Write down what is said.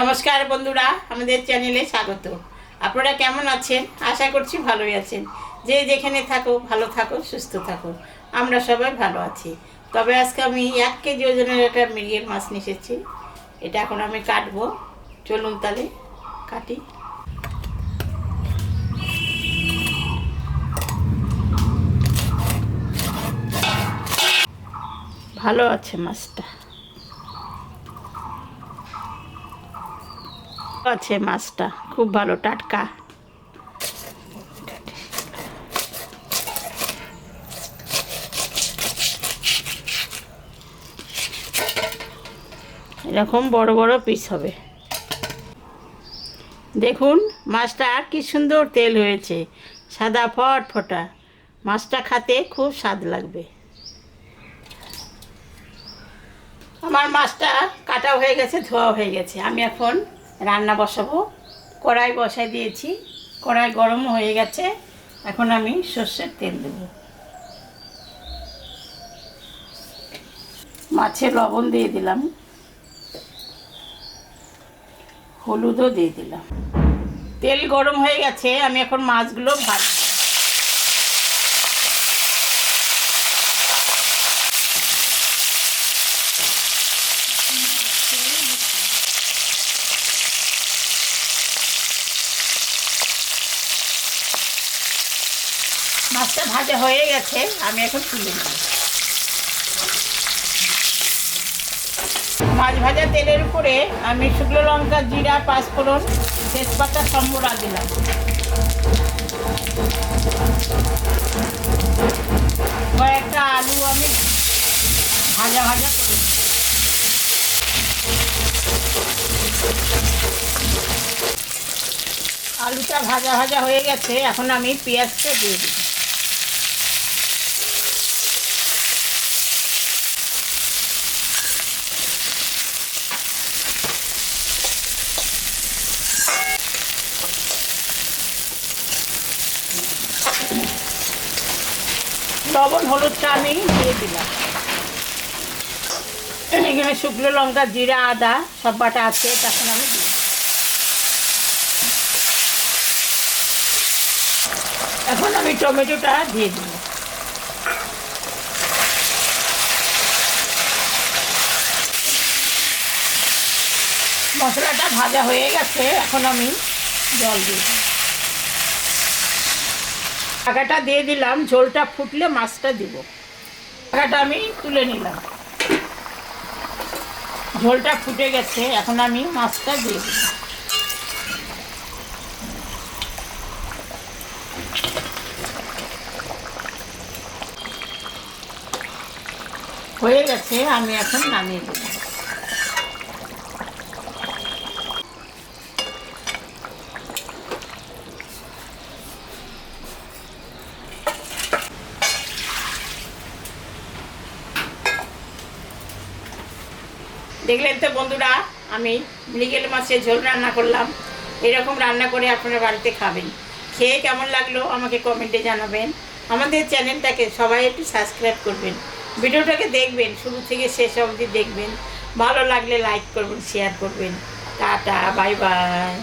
নমস্কার বন্ধুরা, আমাদের চ্যানেলে স্বাগত। আপনারা কেমন আছেন? আশা করছি ভালোই আছেন। যে যেখানে থাকো ভালো থাকো সুস্থ থাকো আমরা সবাই ভালো আছি। তবে আজকে আমি এক কেজি ওজনের একটা মৃগেল মাছ নিয়ে এসেছি। এটা এখন আমি কাটবো। চলুন তাহলে, কাটি। ভালো আছে মাছটা। আছে মাছটা, খুব ভালো, টাটকা। এরকম বড় বড় পিস হবে। দেখুন, মাছটা আর কি সুন্দর তেল হয়েছে, সাদা ফট ফটা। মাছটা খেতে খুব স্বাদ লাগবে। আমার মাছটা কাটা হয়ে গেছে, ধোয়া হয়ে গেছে। আমি এখন রান্না বসাবো। কড়াই বসাই দিয়েছি। কড়াই গরম হয়ে গেছে। এখন আমি সর্ষের তেল দেব। মাছে লবণ দিয়ে দিলাম। হলুদও দিয়ে দিলাম। তেল গরম হয়ে গেছে। আমি এখন মাছগুলো ভাজবো। মাছটা ভাজা হয়ে গেছে, আমি এখন তুলে নেব। মাছ ভাজা তেলের উপরে আমি শুকনো লঙ্কা, জিরা, পাঁচফোড়ন, তেজপাতা সম্বরা দিলাম। কয়েকটা আলু আমি ভাজা ভাজা করে আলুটা ভাজা ভাজা হয়ে গেছে, এখন আমি পেঁয়াজটা দিয়ে দিই লবণ হলুদটা আমি দিয়ে দিলাম। এখানে শুকনো লঙ্কা, জিরা, আদা, সব বাটা আছে, তখন আমি দিই এখন আমি টমেটোটা দিয়ে দিই মশলাটা ভাজা হয়ে গেছে, এখন আমি জল দিয়ে দিই ঢাকাটা দিয়ে দিলাম, ঝোলটা ফুটলে মাছটা দিব। ঢাকাটা আমি তুলে নিলাম। ঝোলটা ফুটে গেছে, এখন আমি মাছটা দিয়ে দিই হয়ে গেছে, আমি এখন নামিয়ে দেবো দেখলেন তো বন্ধুরা, আমি মৃগেল মাছের ঝোল রান্না করলাম। এরকম রান্না করে আপনারা বাড়িতে খাবেন। খেয়ে কেমন লাগল আমাকে কমেন্টে জানাবেন। আমাদের চ্যানেলটাকে সবাই একটু সাবস্ক্রাইব করবেন। ভিডিওটাকে দেখবেন, শুরু থেকে শেষ অবধি দেখবেন। ভালো লাগলে লাইক করবেন, শেয়ার করবেন। Tata, bye bye.